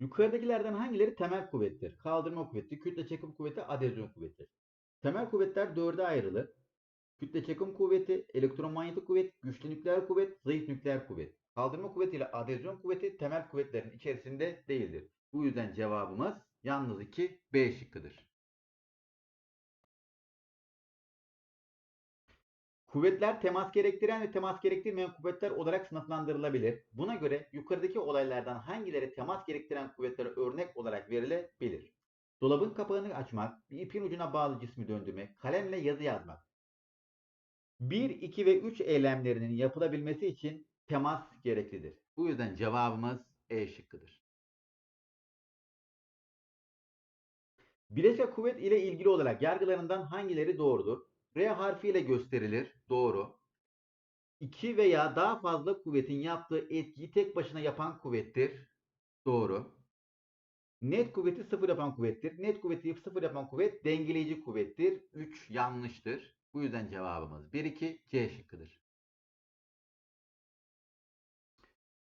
Yukarıdakilerden hangileri temel kuvvettir? Kaldırma kuvveti, kütle çekim kuvveti, adezyon kuvveti. Temel kuvvetler dörde ayrılır. Kütle çekim kuvveti, elektromanyetik kuvvet, güçlü nükleer kuvvet, zayıf nükleer kuvvet. Kaldırma kuvveti ile adezyon kuvveti temel kuvvetlerin içerisinde değildir. Bu yüzden cevabımız yalnız 2 B şıkkıdır. Kuvvetler temas gerektiren ve temas gerektirmeyen kuvvetler olarak sınıflandırılabilir. Buna göre yukarıdaki olaylardan hangileri temas gerektiren kuvvetlere örnek olarak verilebilir? Dolabın kapağını açmak, bir ipin ucuna bağlı cismi döndürmek, kalemle yazı yazmak. 1, 2 ve 3 eylemlerinin yapılabilmesi için temas gereklidir. Bu yüzden cevabımız E şıkkıdır. Bileşke kuvvet ile ilgili olarak yargılarından hangileri doğrudur? R harfiyle gösterilir. Doğru. İki veya daha fazla kuvvetin yaptığı etkiyi tek başına yapan kuvvettir. Doğru. Net kuvveti sıfır yapan kuvvettir. Net kuvveti sıfır yapan kuvvet dengeleyici kuvvettir. 3 yanlıştır. Bu yüzden cevabımız 1 2 C şıkkıdır.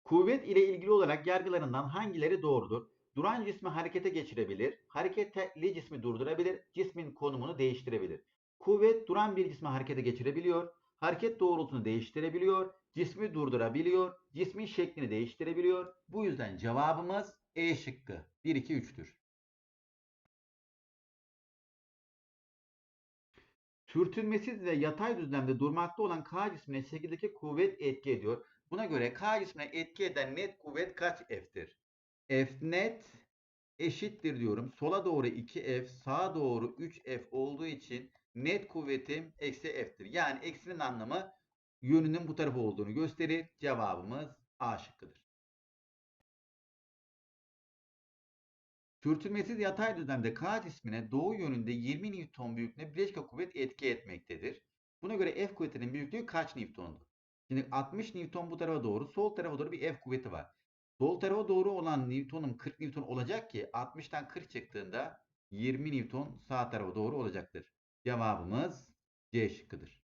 Kuvvet ile ilgili olarak yargılarından hangileri doğrudur? Duran cismi harekete geçirebilir, hareketli cismi durdurabilir, cismin konumunu değiştirebilir. Kuvvet duran bir cismi harekete geçirebiliyor, hareket doğrultusunu değiştirebiliyor, cismi durdurabiliyor, cismin şeklini değiştirebiliyor. Bu yüzden cevabımız E şıkkı. 1, 2, 3'tür. Sürtünmesiz ve yatay düzlemde durmakta olan K cismine şekildeki kuvvet etki ediyor. Buna göre K cismine etki eden net kuvvet kaç F'tir? F net eşittir diyorum. Sola doğru 2F, sağa doğru 3F olduğu için net kuvvetim eksi F'tir. Yani eksinin anlamı yönünün bu tarafı olduğunu gösterir. Cevabımız A şıkkıdır. Sürtünmesiz yatay düzlemde K cismine doğu yönünde 20 Newton büyüklüğünde bileşke kuvvet etki etmektedir. Buna göre F kuvvetinin büyüklüğü kaç Newton'dur? Şimdi 60 Newton bu tarafa doğru, sol tarafa doğru bir F kuvveti var. Sol tarafa doğru olan Newton'um 40 Newton olacak ki 60'tan 40 çıktığında 20 Newton sağ tarafa doğru olacaktır. Cevabımız C şıkkıdır.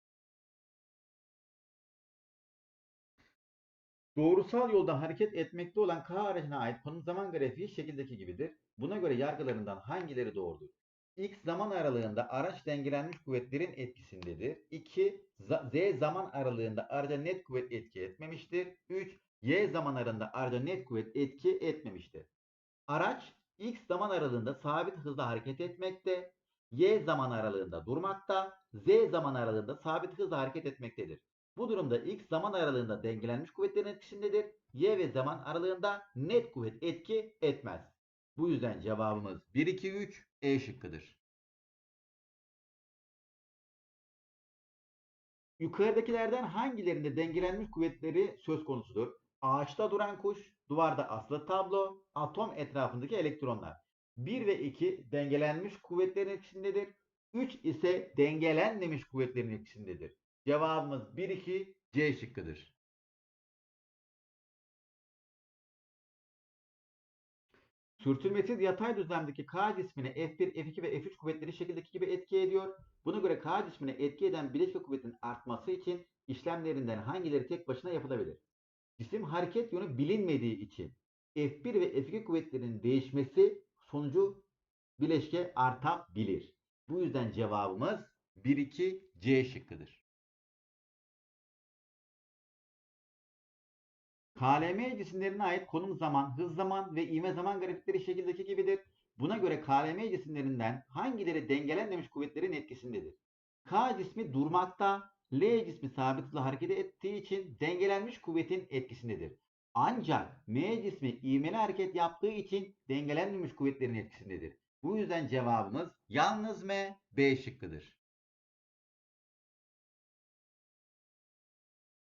Doğrusal yolda hareket etmekte olan K aracına ait konum zaman grafiği şekildeki gibidir. Buna göre yargılarından hangileri doğrudur? X zaman aralığında araç dengelenmiş kuvvetlerin etkisindedir. 2. Z zaman aralığında araca net kuvvet etki etmemiştir. 3. Y zaman aralığında araca net kuvvet etki etmemiştir. Araç X zaman aralığında sabit hızla hareket etmekte. Y zaman aralığında durmakta. Z zaman aralığında sabit hızla hareket etmektedir. Bu durumda X zaman aralığında dengelenmiş kuvvetlerin etkisindedir. Y ve zaman aralığında net kuvvet etki etmez. Bu yüzden cevabımız 1, 2, 3 E şıkkıdır. Yukarıdakilerden hangilerinde dengelenmiş kuvvetleri söz konusudur? Ağaçta duran kuş, duvarda aslı tablo, atom etrafındaki elektronlar. 1 ve 2 dengelenmiş kuvvetlerin etkisisindedir. 3 ise dengelenmemiş kuvvetlerin etkisisindedir. Cevabımız 1, 2 C şıkkıdır. Sürtünmesiz yatay düzlemdeki K cismine F1, F2 ve F3 kuvvetleri şekildeki gibi etki ediyor. Buna göre K cismine etki eden bileşke kuvvetin artması için işlemlerinden hangileri tek başına yapılabilir? Cisim hareket yönü bilinmediği için F1 ve F2 kuvvetlerinin değişmesi sonucu bileşke artabilir. Bu yüzden cevabımız 1-2 C şıkkıdır. KLM cisimlerine ait konum zaman, hız zaman ve ivme zaman grafikleri şekildeki gibidir. Buna göre KLM cisimlerinden hangileri dengelenmemiş kuvvetlerin etkisindedir? K cismi durmakta, L cismi sabit hızla hareket ettiği için dengelenmiş kuvvetin etkisindedir. Ancak M cismi ivmeli hareket yaptığı için dengelenmemiş kuvvetlerin etkisindedir. Bu yüzden cevabımız yalnız M, B şıkkıdır.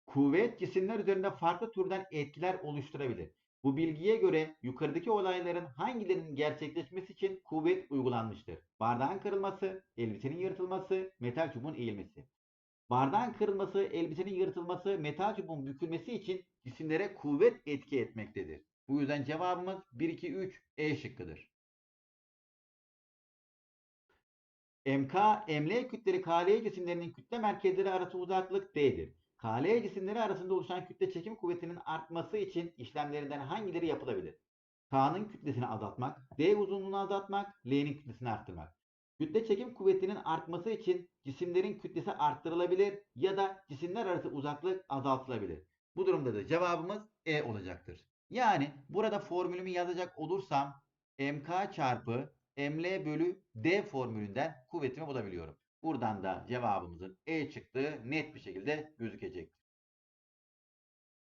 Kuvvet cisimler üzerinde farklı türden etkiler oluşturabilir. Bu bilgiye göre yukarıdaki olayların hangilerinin gerçekleşmesi için kuvvet uygulanmıştır? Bardağın kırılması, elbisenin yırtılması, metal çubuğun eğilmesi. Bardağın kırılması, elbisenin yırtılması, metal çubuğun bükülmesi için cisimlere kuvvet etki etmektedir. Bu yüzden cevabımız 1, 2, 3 E şıkkıdır. MK, ML kütleri KL cisimlerinin kütle merkezleri arası uzaklık D'dir. KL cisimleri arasında oluşan kütle çekim kuvvetinin artması için işlemlerinden hangileri yapılabilir? K'nın kütlesini azaltmak, D uzunluğunu azaltmak, L'nin kütlesini arttırmak. Kütle çekim kuvvetinin artması için cisimlerin kütlesi arttırılabilir ya da cisimler arası uzaklık azaltılabilir. Bu durumda da cevabımız E olacaktır. Yani burada formülümü yazacak olursam mk çarpı ml bölü d formülünden kuvvetimi bulabiliyorum. Buradan da cevabımızın E çıktığı net bir şekilde gözükecek.